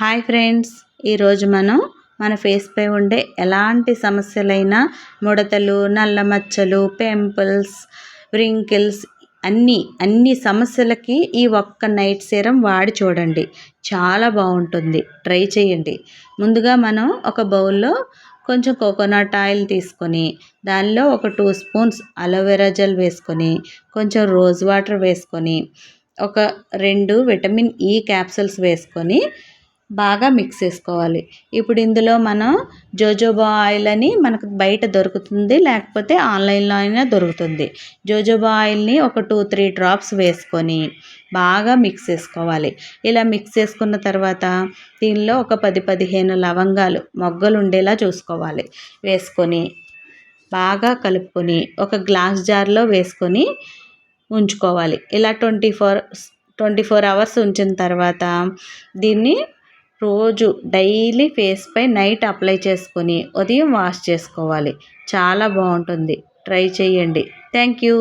Hi friends ఈరోజు మనం మన ఫేస్పై ఉండే ఎలాంటి సమస్యలైనా ముడతలు నల్ల మచ్చలు పింపుల్స్ వ్రింకిల్స్ అన్నీ అన్ని సమస్యలకి ఈ ఒక్క నైట్ సీరం వాడి చూడండి. చాలా బాగుంటుంది. ట్రై చేయండి. ముందుగా మనం ఒక బౌల్లో కొంచెం కోకోనట్ ఆయిల్ తీసుకొని దానిలో ఒక టూ స్పూన్స్ అలోవెరా జెల్ వేసుకొని కొంచెం రోజ్ వాటర్ వేసుకొని ఒక రెండు విటమిన్ ఈ క్యాప్సూల్స్ వేసుకొని బాగా మిక్స్ చేసుకోవాలి. ఇప్పుడు ఇందులో మనం జోజోబా ఆయిల్ అని మనకు బయట దొరుకుతుంది లేకపోతే ఆన్లైన్లో అయినా దొరుకుతుంది. జోజోబా ఆయిల్ని ఒక టూ త్రీ డ్రాప్స్ వేసుకొని బాగా మిక్స్ చేసుకోవాలి. ఇలా మిక్స్ చేసుకున్న తర్వాత దీనిలో ఒక పది పదిహేను లవంగాలు మొగ్గలు ఉండేలా చూసుకోవాలి. వేసుకొని బాగా కలుపుకొని ఒక గ్లాస్ జార్లో వేసుకొని ఉంచుకోవాలి. ఇలా twenty four twenty four hours ఉంచిన తర్వాత దీన్ని రోజు డైలీ ఫేస్పై నైట్ అప్లై చేసుకొని ఉదయం వాష్ చేసుకోవాలి. చాలా బాగుంటుంది. ట్రై చేయండి. Thank you